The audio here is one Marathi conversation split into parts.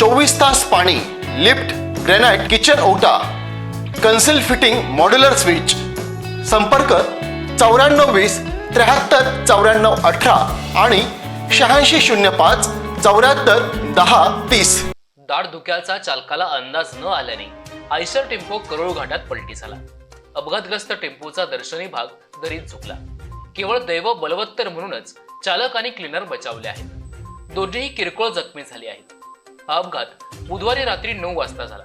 चोवीस तास पाणी लिफ्ट ग्रेनाइट किचन ओटा कन्सिल फिटिंग मॉड्युलर स्विच. संपर्क चौऱ्याण्णव वीस त्र्याहत्तर चौऱ्याण्णव अठरा आणि शहाऐंशी शून्य पाच चौऱ्याहत्तर दहा तीस. दाढ धुक्याचा चालकाला अंदाज न आल्याने आयशर टेम्पो करोळ घाटात पलटी झाला. अपघातग्रस्त टेम्पोचा दर्शनी भाग दरीत झुकला. केवळ दैव बलवत्तर म्हणूनच चालक आणि क्लीनर बचावले आहेत. दोन्हीही किरकोळ जखमी झाले आहेत. हा अपघात बुधवारी रात्री नऊ वाजता झाला.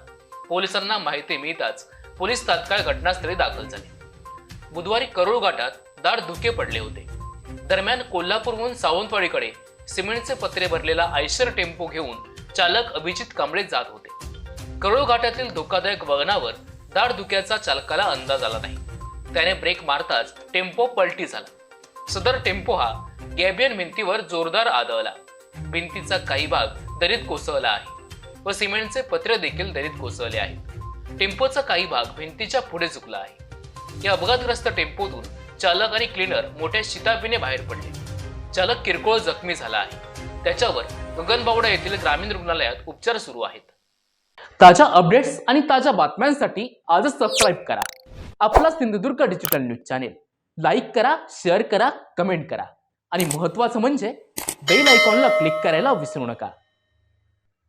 पोलिसांना माहिती मिळताच पोलीस तात्काळ घटनास्थळी दाखल झाले. बुधवारी करोळ घाटात दाट धुके पडले होते. दरम्यान कोल्हापूरहून सावंतवाडीकडे सिमेंटचे पत्रे भरलेला आयशर टेम्पो घेऊन चालक अभिजित कांबळे जात होते. करोळ घाटातील धोकादायक वगनावर दाट धुक्याचा चालकाला अंदाज आला नाही. त्याने ब्रेक मारताच टेम्पो पलटी झाला. सदर टेम्पो हा गॅबियन भिंतीवर जोरदार आदळला. भिंतीचा काही भाग दरीत कोसळला आहे. व सिमेंटचे पत्रे देखील दरीत कोसळले आहेत. टेम्पोचा काही भाग भिंतीच्या पुढे झुकला आहे. या अपघातग्रस्त टेम्पोतून चालक आणि क्लीनर मोठ्या शिताबीने बाहेर पडले. चालक किरकोळ जखमी झाला आहे. त्याच्यावर गगनबावडा येथील ग्रामीण रुग्णालयात उपचार सुरू आहेत. ताज्या अपडेट्स आणि ताज्या बातम्यांसाठी आजच सबस्क्राईब करा. आपला Sindhudurg digital news channel. Like करा शेअर करा कमेंट करा. आणि महत्त्वाचं म्हणजे बेल आयकॉनला क्लिक करायला विसरू नका.